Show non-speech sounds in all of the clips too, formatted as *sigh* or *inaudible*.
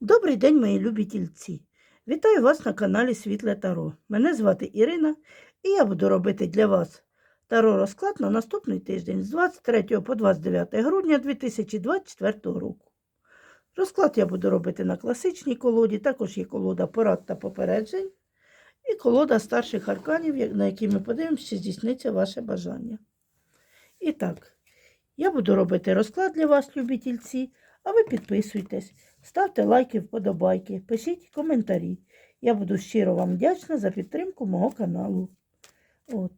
Добрий день, мої любі тільці! Вітаю вас на каналі Світле Таро. Мене звати Ірина, і я буду робити для вас таро розклад на наступний тиждень з 23 по 29 грудня 2024 року. Розклад я буду робити на класичній колоді, також є колода порад та попереджень, і колода старших арканів, на які ми подивимося, чи здійсниться ваше бажання. І так, я буду робити розклад для вас, любі тільці, а ви підписуйтесь. Ставте лайки, вподобайки, пишіть коментарі. Я буду щиро вам вдячна за підтримку мого каналу. От.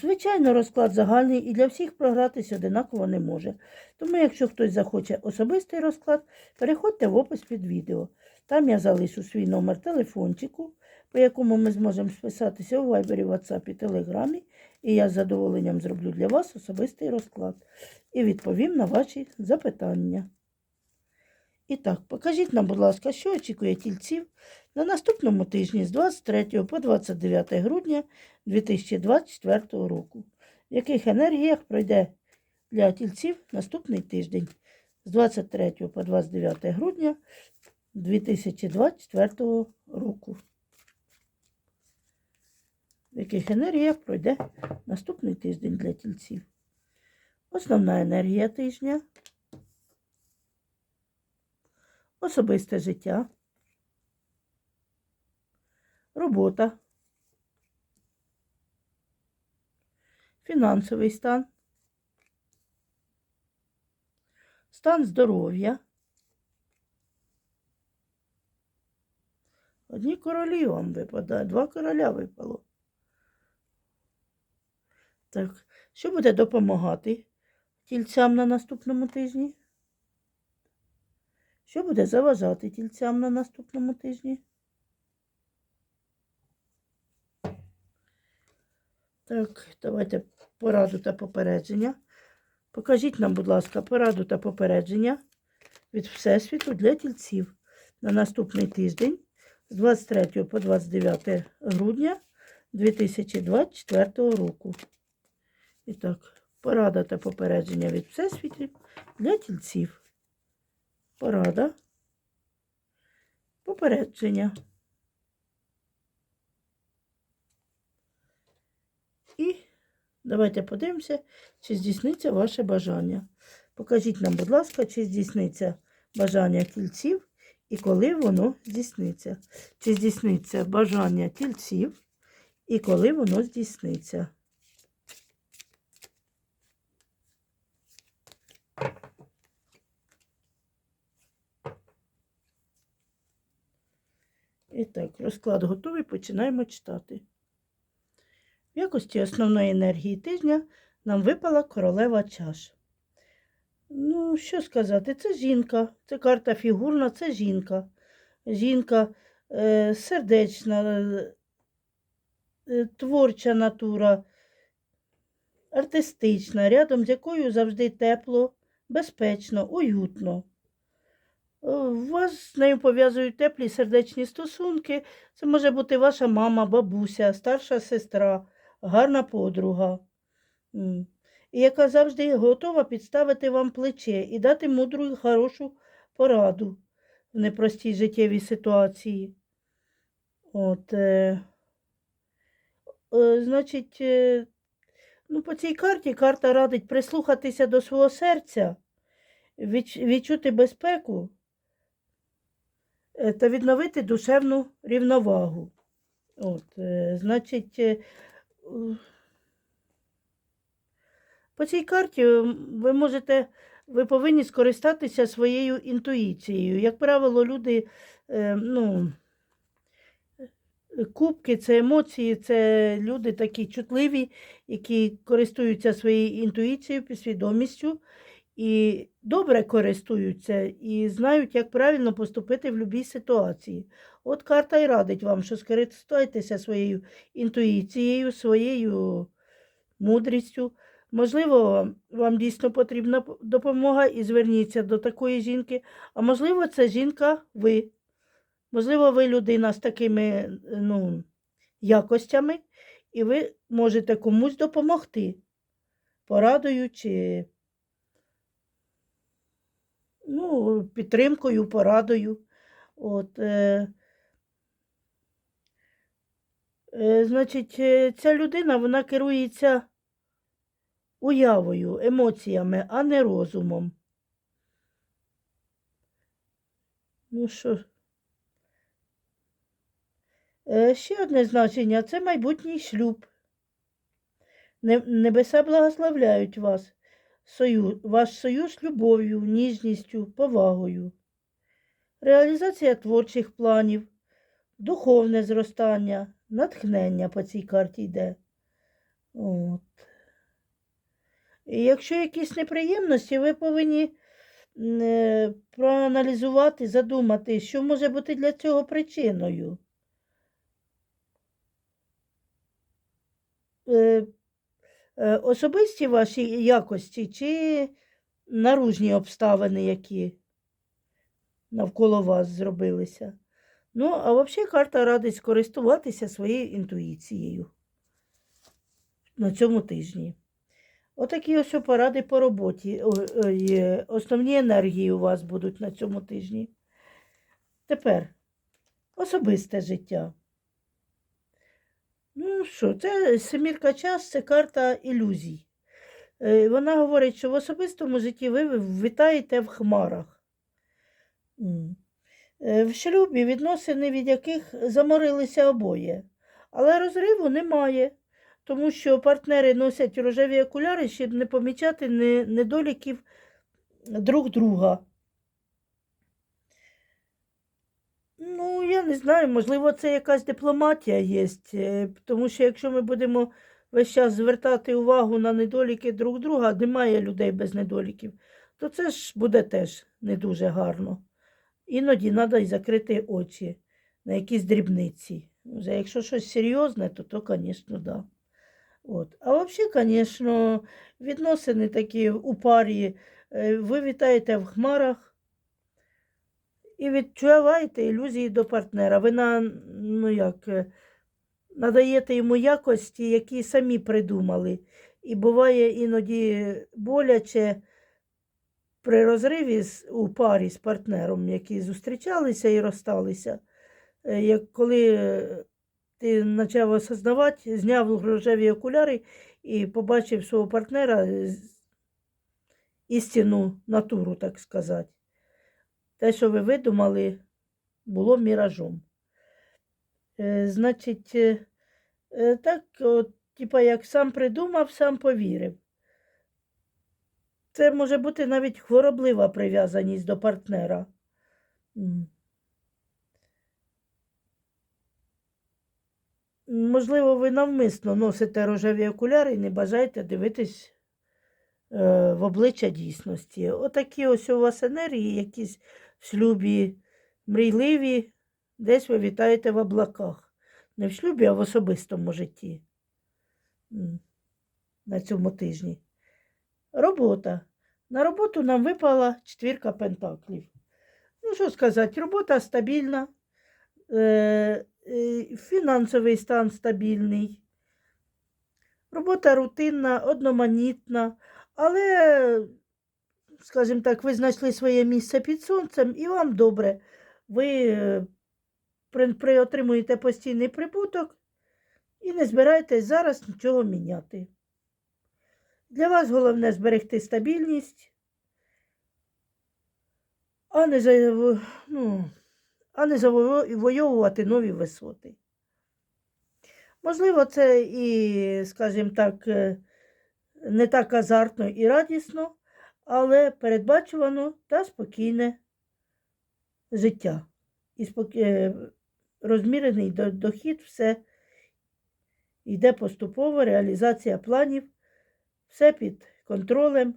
Звичайно, розклад загальний і для всіх програтись одинаково не може. Тому, якщо хтось захоче особистий розклад, переходьте в опис під відео. Там я залишу свій номер телефончику, по якому ми зможемо списатися у Вайбері, WhatsApp і Телеграмі, і я з задоволенням зроблю для вас особистий розклад і відповім на ваші запитання. І так, покажіть нам, будь ласка, що очікує тільців на наступному тижні з 23 по 29 грудня 2024 року. В яких енергіях пройде для тільців наступний тиждень з 23 по 29 грудня 2024 року. В яких енергіях пройде наступний тиждень для тільців. Основна енергія тижня. Особисте життя. Робота. Фінансовий стан. Стан здоров'я. Одні королі вам випадають, два короля випало. Так, що буде допомагати тільцям на наступному тижні? Що буде заважати тільцям на наступному тижні? Так, давайте пораду та попередження. Покажіть нам, будь ласка, пораду та попередження від Всесвіту для тільців на наступний тиждень з 23 по 29 грудня 2024 року. І так, порада та попередження від Всесвіту для тільців. Порада. Попередження. І давайте подивимося, чи здійсниться ваше бажання. Покажіть нам, будь ласка, чи здійсниться бажання тільців і коли воно здійсниться. Чи здійсниться бажання тільців і коли воно здійсниться. І так, розклад готовий, починаємо читати. В якості основної енергії тижня нам випала королева чаш. Ну, що сказати, це жінка, це карта фігурна, це жінка. Жінка е, сердечна, е, творча натура, артистична, рядом з якою завжди тепло, безпечно, уютно. Е, Вас з нею пов'язують теплі сердечні стосунки. Це може бути ваша мама, бабуся, старша сестра, гарна подруга, і яка завжди готова підставити вам плече і дати мудру і хорошу пораду в непростій життєвій ситуації. От, е, е, значить, е, ну, по цій карті карта радить прислухатися до свого серця, відч- відчути безпеку та відновити душевну рівновагу. От, е, значить, е, по цій карті ви можете, ви повинні скористатися своєю інтуїцією. Як правило, люди, е, ну, е, кубки це емоції, це люди такі чутливі, які користуються своєю інтуїцією, підсвідомістю і добре користуються і знають, як правильно поступити в будь-якій ситуації. От карта і радить вам, що скористайтеся своєю інтуїцією, своєю мудрістю. Можливо, вам дійсно потрібна допомога і зверніться до такої жінки, а можливо, це жінка ви. Можливо, ви людина з такими ну, якостями, і ви можете комусь допомогти, порадою чи Ну, підтримкою, порадою. От, е, е, значить, е, ця людина вона керується уявою, емоціями, а не розумом. Ну що? Е, Ще одне значення це майбутній шлюб. Небеса благословляють вас, союз, ваш союз любов'ю, ніжністю, повагою. Реалізація творчих планів, духовне зростання, натхнення по цій карті йде. От. І якщо якісь неприємності, ви повинні е, проаналізувати, задумати, що може бути для цього причиною. Е, Особисті ваші якості чи наружні обставини, які навколо вас зробилися. Ну, а взагалі карта радить скористуватися своєю інтуїцією на цьому тижні. Отакі ось поради по роботі. Е. Основні енергії у вас будуть на цьому тижні. Тепер особисте життя. Ну що, це семірка час, це карта ілюзій. Е, Вона говорить, що в особистому житті ви витаєте в хмарах. Е, В шлюбі відносини, від яких заморилися обоє. Але розриву немає, тому що партнери носять рожеві окуляри, щоб не помічати недоліків друг друга. Ну, я не знаю, можливо, це якась дипломатія є, е, тому що якщо ми будемо весь час звертати увагу на недоліки друг друга, немає людей без недоліків, то це ж буде теж не дуже гарно. Іноді треба й закрити очі на якісь дрібниці. Вже якщо щось серйозне, то то, звісно, да. От. А взагалі, звісно, відносини такі у парі, е, ви вітаєте в хмарах і відчуваєте ілюзії до партнера. Ви на, ну як, е, надаєте йому якості, які самі придумали. І буває іноді боляче при розриві у парі з партнером, які зустрічалися і розсталися. Е, Як коли е, ти почав осознавати, зняв рожеві окуляри і побачив свого партнера істинну натуру, так сказати. Те, що ви видумали, було міражом. Е, Значить, е, е, так, от, типа, як сам придумав, сам повірив. Це може бути навіть хвороблива прив'язаність до партнера. Можливо, ви навмисно носите рожеві окуляри і не бажаєте дивитись в обличчя дійсності. Отакі ось у вас енергії, якісь в шлюбі мрійливі, десь ви вітаєте в облаках. Не в шлюбі, а в особистому житті. На цьому тижні. Робота. На роботу нам випала четвірка пентаклів. Ну, що сказати, робота стабільна, е, фінансовий стан стабільний, робота рутинна, одноманітна, але, скажімо так, ви знайшли своє місце під сонцем і вам добре. Ви е, при, отримуєте постійний прибуток і не збираєтесь зараз нічого міняти. Для вас головне зберегти стабільність, а не, заво- ну, а не завоювати нові висоти. Можливо, це і, скажімо так, е, не так азартно і радісно, передбачувано та спокійне життя. І спокі... е, розмірений дохід, все йде поступово, реалізація планів, все під контролем,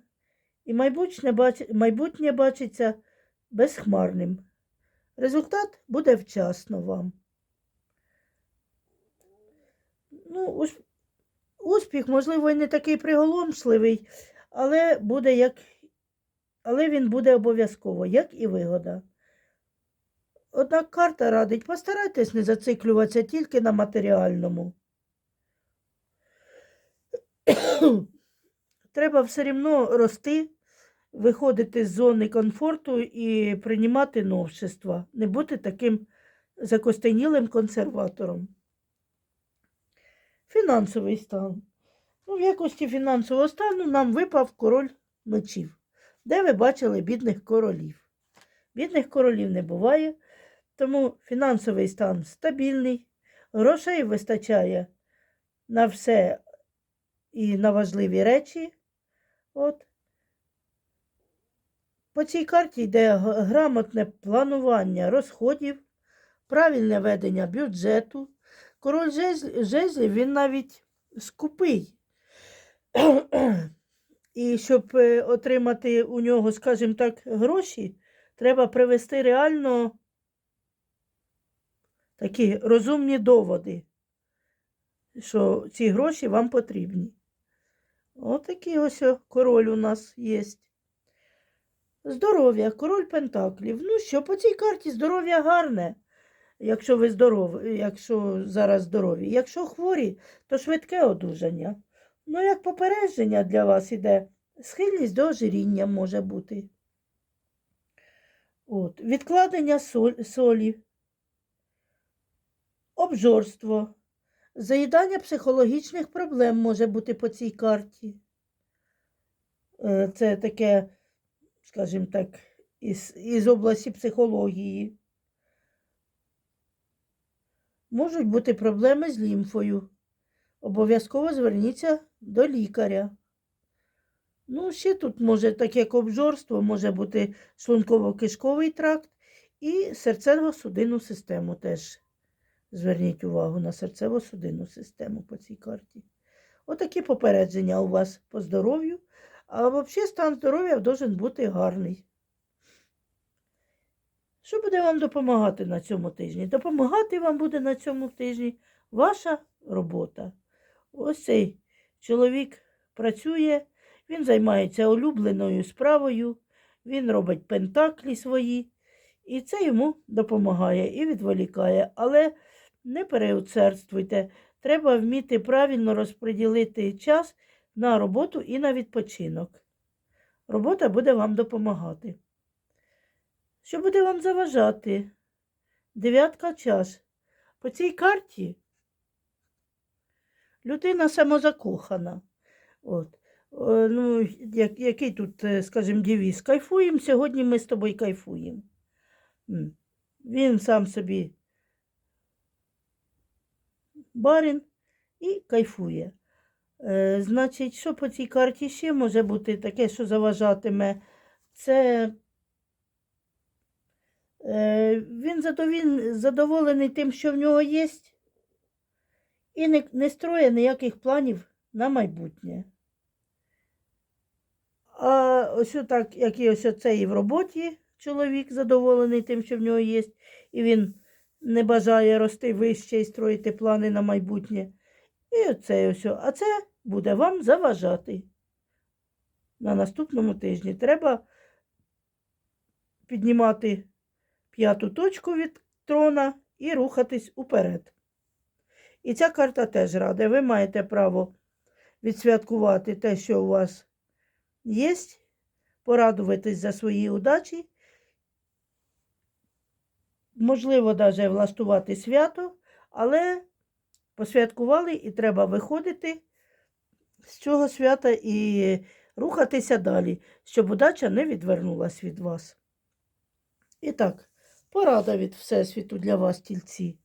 і майбутнє, бач... майбутнє бачиться безхмарним. Результат буде вчасно вам. Ну, ус- успіх, можливо, і не такий приголомшливий, але буде як. Але він буде обов'язково, як і вигода. Однак карта радить, постарайтесь не зациклюватися тільки на матеріальному. *coughs* Треба все рівно рости, виходити з зони комфорту і приймати новшества, не бути таким закостенілим консерватором. Фінансовий стан. Ну, в якості фінансового стану нам випав король мечів. Де ви бачили бідних королів? Бідних королів не буває, тому фінансовий стан стабільний, грошей вистачає на все і на важливі речі. От. По цій карті йде грамотне планування розходів, правильне ведення бюджету. Король жезлів він навіть скупий. І щоб е, отримати у нього, скажімо так, гроші, треба привести реально такі розумні доводи, що ці гроші вам потрібні. Отакий ось король у нас є. Здоров'я, король Пентаклів. Ну що, по цій карті здоров'я гарне, якщо ви здорові, якщо зараз здорові. Якщо хворі, то швидке одужання. Ну, як попередження для вас іде, схильність до ожиріння може бути. От. Відкладення соль, солі, обжорство, заїдання психологічних проблем може бути по цій карті. Е, Це таке, скажімо так, із, із області психології. Можуть бути проблеми з лімфою. Обов'язково зверніться до лікаря. Ну, ще тут може, так як обжорство, може бути шлунково-кишковий тракт і серцево-судинну систему теж. Зверніть увагу на серцево-судинну систему по цій карті. Отакі попередження у вас по здоров'ю, а взагалі стан здоров'я должен бути гарний. Що буде вам допомагати на цьому тижні? Допомагати вам буде на цьому тижні ваша робота. Ось цей чоловік працює, він займається улюбленою справою, він робить пентаклі свої, і це йому допомагає і відволікає. Але не переуцерствуйте. Треба вміти правильно розподілити час на роботу і на відпочинок. Робота буде вам допомагати. Що буде вам заважати? Дев'ятка чаш. По цій карті людина самозакохана. От. Е, Ну, як, який тут, е, скажімо, девіз? Кайфуємо, сьогодні ми з тобою кайфуємо. Він сам собі барин і кайфує. Е, значить, що по цій карті ще може бути таке, що заважатиме? Це е, він задоволений тим, що в нього є, і не, не строє ніяких планів на майбутнє. А ось так, як і ось цей в роботі чоловік задоволений тим, що в нього є, і він не бажає рости вище і строїти плани на майбутнє. І оце ось. А це буде вам заважати. На наступному тижні треба піднімати п'яту точку від трона і рухатись уперед. І ця карта теж рада. Ви маєте право відсвяткувати те, що у вас є, порадуватись за свої удачі. Можливо, навіть влаштувати свято, але посвяткували і треба виходити з цього свята і рухатися далі, щоб удача не відвернулась від вас. І так, порада від Всесвіту для вас, тільці.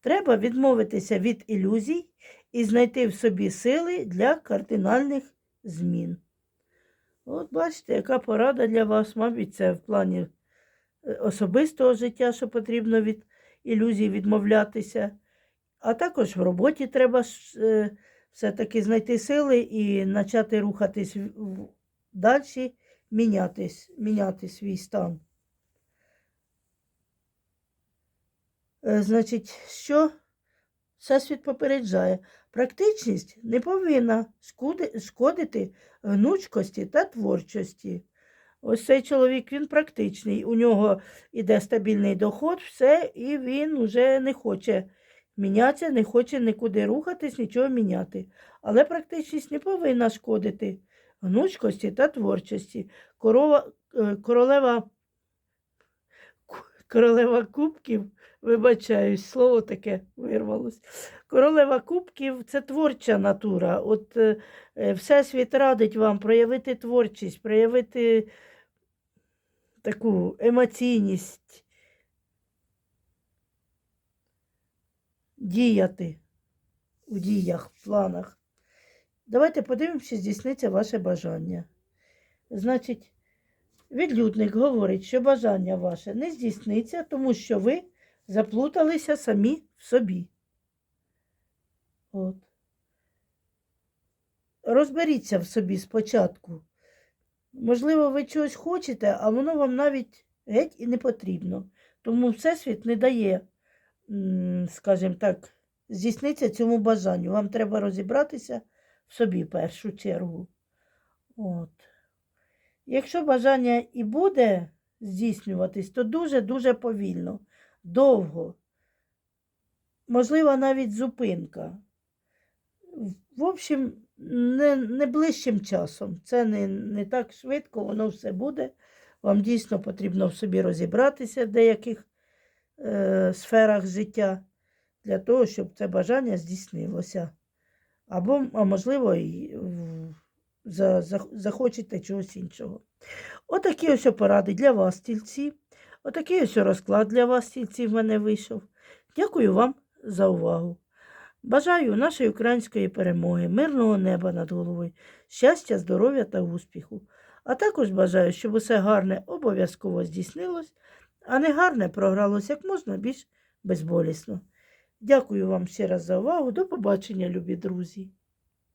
Треба відмовитися від ілюзій і знайти в собі сили для кардинальних змін. От бачите, яка порада для вас, мабуть, це в плані е, особистого життя, що потрібно від ілюзій відмовлятися. А також в роботі треба е, все-таки знайти сили і почати рухатись далі, мінятись, міняти свій стан. Значить, що Всесвіт попереджає? Практичність не повинна шкодити гнучкості та творчості. Ось цей чоловік він практичний. У нього іде стабільний доход, все, і він вже не хоче мінятися, не хоче нікуди рухатись, нічого міняти. Але практичність не повинна шкодити гнучкості та творчості. Корова, е, королева, королева кубків, вибачаюсь, слово таке вирвалось. Королева кубків це творча натура. От е, е, Всесвіт радить вам проявити творчість, проявити таку емоційність, діяти у діях, в планах. Давайте подивимося, здійсниться ваше бажання. Значить, відлюдник говорить, що бажання ваше не здійсниться, тому що ви заплуталися самі в собі. От. Розберіться в собі спочатку. Можливо, ви чогось хочете, а воно вам навіть геть і не потрібно. Тому Всесвіт не дає, скажімо так, здійсниться цьому бажанню. Вам треба розібратися в собі в першу чергу. От. Якщо бажання і буде здійснюватись, то дуже-дуже повільно, довго. Можливо, навіть зупинка. В общем, не, не ближчим часом. Це не, не так швидко, воно все буде. Вам дійсно потрібно в собі розібратися в деяких е, сферах життя для того, щоб це бажання здійснилося. Або, а можливо, і за, за, захочете чогось іншого. Отакі ось поради для вас, стільці. Отакий ось розклад для вас, стільці, в мене вийшов. Дякую вам за увагу. Бажаю нашої української перемоги, мирного неба над головою, щастя, здоров'я та успіху. А також бажаю, щоб усе гарне обов'язково здійснилось, а не гарне програлось як можна більш безболісно. Дякую вам ще раз за увагу. До побачення, любі друзі!